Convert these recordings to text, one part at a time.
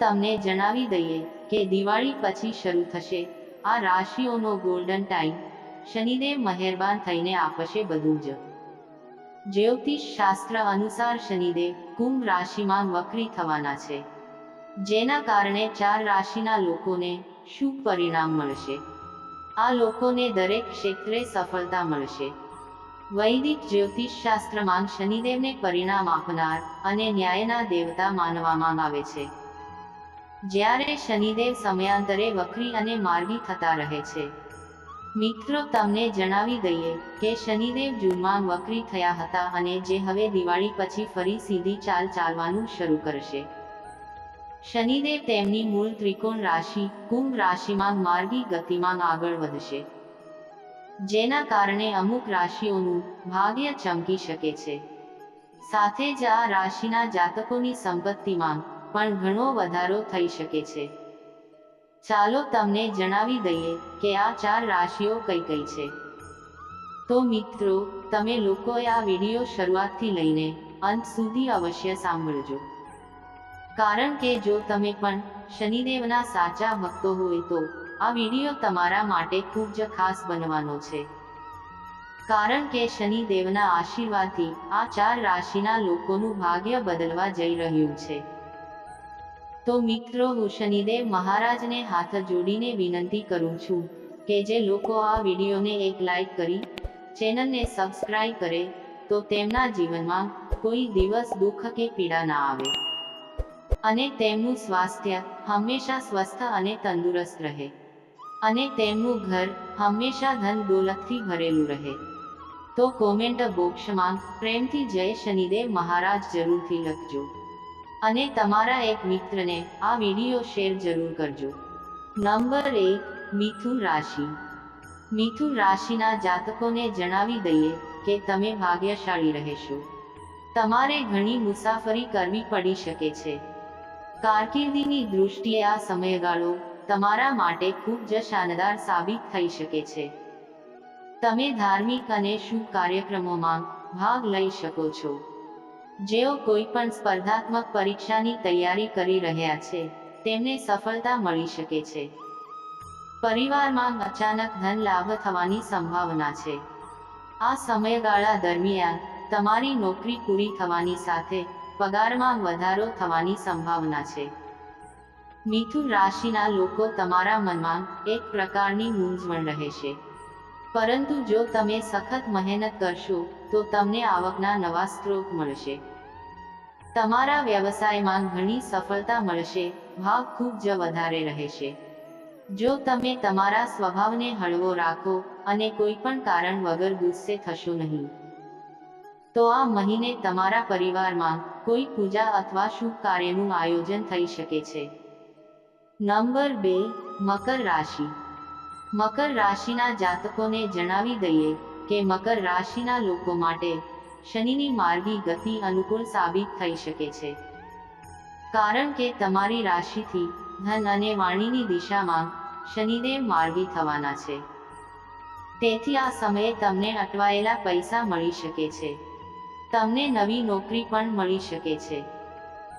તમને જણાવી દઈએ કે દિવાળી પછી શરૂ થશે. આ રાશિઓનો ગોલ્ડન ટાઈમ શનિદેવ મહેરબાન થઈને આપશે બધું જ. જ્યોતિષ શાસ્ત્ર અનુસાર શનિદેવ કુંભ રાશિમાં વક્રી થવાના છે. જેના કારણે ચાર રાશિના લોકોને શુભ પરિણામ મળશે. આ લોકોને દરેક ક્ષેત્રે સફળતા મળશે. વૈદિક જ્યોતિષ શાસ્ત્રમાં શનિદેવને પરિણામ આપનાર અને ન્યાયના દેવતા માનવામાં આવે છે. જ્યારે શનિદેવ સમયાંતરે વક્રી અને માર્ગી થતા રહે છે. મિત્રો, તમને જણાવી દઈએ કે શનિદેવ જૂનમાં વક્રી થયા હતા અને જે હવે દિવાળી પછી ફરી સીધી ચાલ ચાલવાનું શરૂ કરશે. શનિદેવ તેમની મૂળ ત્રિકોણ રાશિ, કુંભ રાશિમાં માર્ગી ગતિમાં આગળ વધશે. જેના કારણે અમુક રાશિઓનું ભાગ્ય ચમકી શકે છે. સાથે જ આ રાશિના જાતકોની સંપત્તિમાં પણ ઘણો વધારો થઈ શકે છે. ચાલો તમને જણાવી દઈએ કે આ ચાર રાશિઓ કઈ કઈ છે. તો મિત્રો, તમે લોકોએ આ વીડિયો શરૂઆતથી લઈને અંત સુધી અવશ્ય સાંભળજો. કારણ કે જો તમે પણ શનિદેવના સાચા ભક્તો હોય તો આ વીડિયો તમારા માટે ખૂબ જ ખાસ બનવાનો છે. કારણ કે શનિદેવના આશીર્વાદથી આ ચાર રાશિના લોકોનું ભાગ્ય બદલવા જઈ રહ્યું છે. તો મિત્રો હું શનિદેવ મહારાજને હાથ જોડીને વિનંતી કરું છું કે જે લોકો આ વિડીયોને એક લાઈક કરી, ચેનલને સબસ્ક્રાઈબ કરે, તો તેમના જીવનમાં કોઈ દિવસ દુઃખ કે પીડા ના આવે. અને તેમનું સ્વાસ્થ્ય હંમેશા સ્વસ્થ અને તંદુરસ્ત રહે. અને તેમનું ઘર હંમેશા ધન દોલતથી ભરેલું રહે. તો કોમેન્ટ બોક્સમાં પ્રેમથી જય શનિદેવ મહારાજ જરૂરથી લખજો. અને તમારા એક મિત્રને આ વીડિયો શેર જરૂર કરજો. નંબર એક, મિથુન રાશિ. મિથુન રાશિના જાતકોને જણાવી દઈએ કે તમે ભાગ્યશાળી રહેશો. તમારે ઘણી મુસાફરી કરવી પડી શકે છે. કારકિર્દીની દૃષ્ટિએ આ સમયગાળો તમારા માટે ખૂબ જ શાનદાર સાબિત થઈ શકે છે. તમે ધાર્મિક અને શુભ કાર્યક્રમોમાં ભાગ લઈ શકો છો. જેઓ કોઈ પણ સ્પર્ધાત્મક પરીક્ષાની તૈયારી કરી રહ્યા છે, તેમને સફળતા મળી શકે છે. પરિવારમાં અચાનક ધન લાભ થવાની સંભાવના છે. આ સમયગાળા દરમિયાન, તમારી નોકરી પૂરી થવાની સાથે, પગારમાં વધારો થવાની સંભાવના છે. મિથુન રાશિના લોકો તમારા મનમાં એક પ્રકારની મૂંઝવણ રહેશે. પરંતુ જો તમે સખત મહેનત કરશો તો તમને આવકના નવા સ્ત્રોત મળશે. તમારા વ્યવસાયમાં ઘણી સફળતા મળશે, ભાવ ખૂબ જ વધારે રહેશે. જો તમે તમારા સ્વભાવને હળવો રાખો અને કોઈ પણ કારણ વગર ગુસ્સે થશો નહીં. તો આ મહિને તમારા પરિવારમાં કોઈ પૂજા અથવા શુભ કાર્યનું આયોજન થઈ શકે છે. નંબર બે, મકર રાશિ. મકર રાશિના જાતકોને જણાવી દઈએ કે મકર રાશિના લોકો માટે શનિની માર્ગી ગતિ અનુકૂળ સાબિત થઈ શકે છે. કારણ કે તમારી રાશિથી ધન અને વાણીની દિશામાં શનિદેવ માર્ગી થવાના છે. તેથી આ સમયે તમને અટવાયેલા પૈસા મળી શકે છે. તમને નવી નોકરી પણ મળી શકે છે.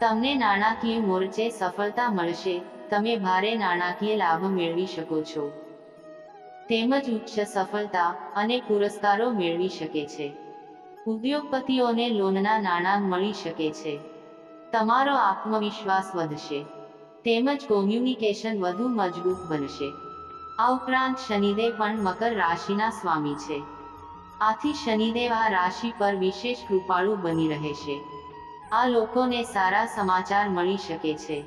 તમને નાણાકીય મોરચે સફળતા મળશે, તમે ભારે નાણાકીય લાભ મેળવી શકો છો. તેમજ ઉચ્ચ સફળતા અને પુરસ્કારો મેળવી શકે છે. ઉદ્યોગપતિઓને લોનના નાણાં મળી શકે છે. તમારો આત્મવિશ્વાસ વધશે. તેમજ કોમ્યુનિકેશન વધુ મજબૂત બનશે. આ ઉપરાંત શનિદેવ પણ મકર રાશિના સ્વામી છે. આથી શનિદેવ આ રાશિ પર વિશેષ કૃપાળુ બની રહેશે. આ લોકોને સારા સમાચાર મળી શકે છે.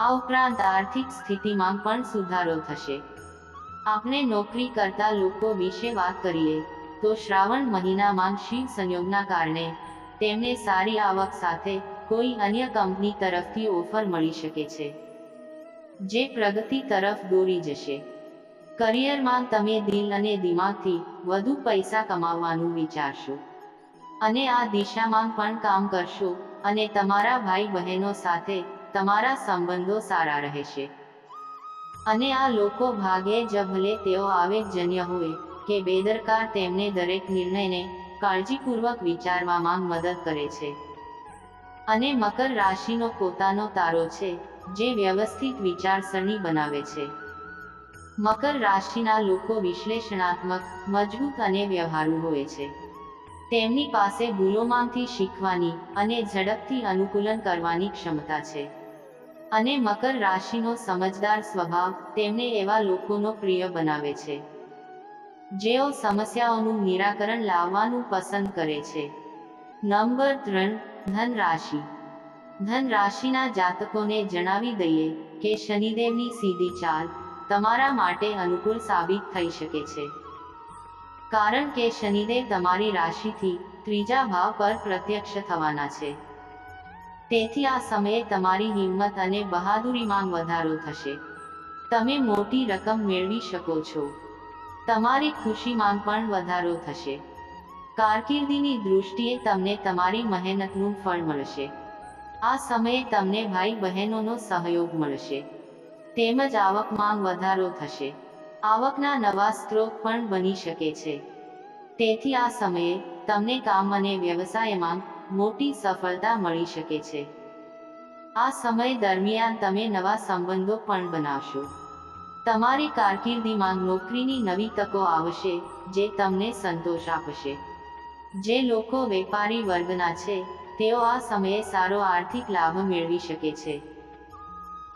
આ ઉપરાંત આર્થિક સ્થિતિમાં પણ સુધારો થશે. આપણે નોકરી કરતા લોકો વિશે વાત કરીએ, તો શ્રાવણ મહિનામાં શિવ સંયોગના કારણે તેમને સારી આવક સાથે કોઈ અન્ય કંપની તરફથી ઓફર મળી શકે છે, જે પ્રગતિ તરફ દોરી જશે. કરિયરમાં તમે દિલ અને દિમાગથી વધુ પૈસા કમાવવાનું વિચારશો અને આ દિશામાં પણ કામ કરશો અને તમારા ભાઈ બહેનો સાથે તમારા સંબંધો સારા રહેશે. અને આ લોકો ભાગે જ ભલે તેઓ આવેગજન્ય હોય, કે બેદરકાર તેમને દરેક નિર્ણયને કાળજીપૂર્વક વિચારવામાં મદદ કરે છે. અને મકર રાશિનો પોતાનો તારો છે, જે વ્યવસ્થિત વિચારસરણી બનાવે છે. મકર રાશિના લોકો વિશ્લેષણાત્મક, મજબૂત અને વ્યવહારુ હોય છે. તેમની પાસે ભૂલોમાંથી શીખવાની અને ઝડપથી અનુકૂલન કરવાની ક્ષમતા છે. અને મકર રાશિનો સમજદાર સ્વભાવ તેમને એવા લોકોનો પ્રિય બનાવે છે. જેઓ સમસ્યાઓનું નિરાકરણ લાવવાનું પસંદ કરે છે. નંબર ત્રણ, ધન રાશિ. ધન રાશિના જાતકોને જણાવી દઈએ કે શનિદેવની સીધી ચાલ તમારા માટે અનુકૂળ સાબિત થઈ શકે છે. કારણ કે શનિદેવ તમારી રાશિથી ત્રીજા ભાવ પર પ્રત્યક્ષ થવાના છે. તેથી આ સમયે તમારી હિંમત અને બહાદુરીમાં વધારો થશે. તમે મોટી રકમ મેળવી શકો છો. તમારી ખુશીમાં પણ વધારો થશે. કારકિર્દીની દૃષ્ટિએ તમને તમારી મહેનતનું ફળ મળશે. આ સમયે તમને ભાઈ બહેનોનો સહયોગ મળશે. તેમજ આવકમાં વધારો થશે. આવકના નવા સ્ત્રોત પણ બની શકે છે. તેથી આ સમયે તમને કામ અને વ્યવસાયમાં મોટી સફળતા મળી શકે છે. આ સમય દરમિયાન તમે નવા સંબંધો પણ બનાવશો. તમારી કારકિર્દીમાં નોકરીની નવી તકો આવશે, જે તમને સંતોષ આપશે. જે લોકો વેપારી વર્ગના છે, તેઓ આ સમયે સારો આર્થિક લાભ મેળવી શકે છે.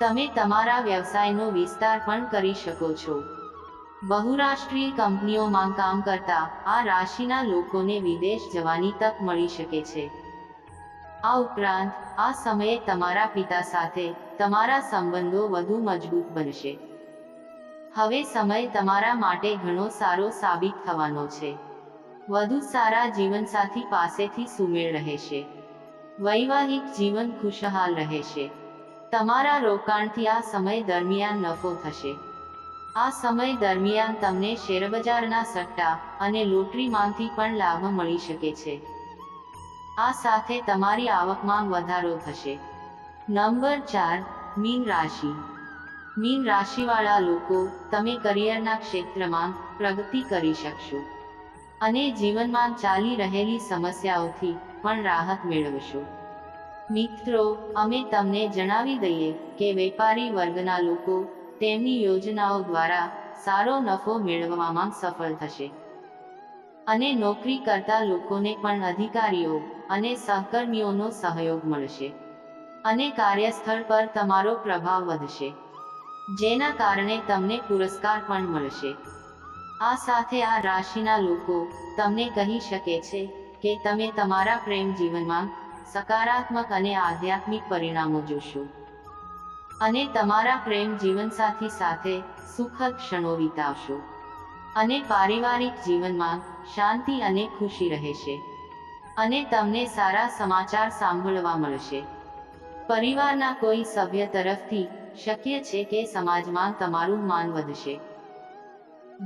તમે તમારા વ્યવસાયનો વિસ્તાર પણ કરી શકો છો. બહુરાષ્ટ્રીય કંપનીઓમાં કામ કરતા આ રાશિના લોકોને વિદેશ જવાની તક મળી શકે છે. આ ઉપરાંત, આ સમયે તમારા પિતા સાથે તમારા સંબંધો વધુ મજબૂત બનશે. હવે સમય તમારા માટે ઘણો સારો સાબિત થવાનો છે. વધુ સારા જીવનસાથી પાસેથી સુમેળ રહેશે. વૈવાહિક જીવન ખુશહાલ રહેશે. તમારા રોકાણથી આ સમય દરમિયાન નફો થશે. આ સમય દરમિયાન તમને શેરબજારના સટ્ટા અને લોટરીમાંથી પણ લાભ મળી શકે છે. આ સાથે તમારી આવકમાં વધારો થશે. નંબર ચાર, મીન રાશિ. મીન રાશિવાળા લોકો, તમે કરિયરના ક્ષેત્રમાં પ્રગતિ કરી શકશો. અને જીવનમાં ચાલી રહેલી સમસ્યાઓથી પણ રાહત મેળવશો. મિત્રો, અમે તમને જણાવી દઈએ કે વેપારી વર્ગના લોકો તેમની યોજનાઓ દ્વારા સારો નફો મેળવવામાં સફળ થશે. અને નોકરી કરતા લોકોને પણ અધિકારીઓ અને સહકર્મીઓનો સહયોગ મળશે. અને કાર્યસ્થળ પર તમારો પ્રભાવ વધશે. જેના કારણે તમને પુરસ્કાર પણ મળશે. આ સાથે આ રાશિના લોકો તમને કહી શકે છે કે તમે તમારા પ્રેમ જીવનમાં સકારાત્મક અને આધ્યાત્મિક પરિણામો જોશો. અને તમારા પ્રેમ જીવનસાથી સાથે સુખદ ક્ષણો વિતાવશો. અને પારિવારિક જીવનમાં શાંતિ અને ખુશી રહેશે. અને તમને સારા સમાચાર સાંભળવા મળશે. પરિવારના કોઈ સભ્ય તરફથી શક્ય છે કે સમાજમાં તમારું માન વધશે.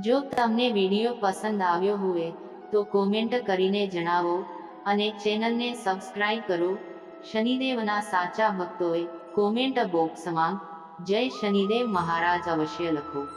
જો તમને વીડિયો પસંદ આવ્યો હોય, તો કોમેન્ટ કરીને જણાવો અને ચેનલને સબસ્ક્રાઇબ કરો. શનિદેવના સાચા ભક્તોએ કોમેન્ટ બોક્સમાં જય શનિદેવ મહારાજ અવશ્ય લખો.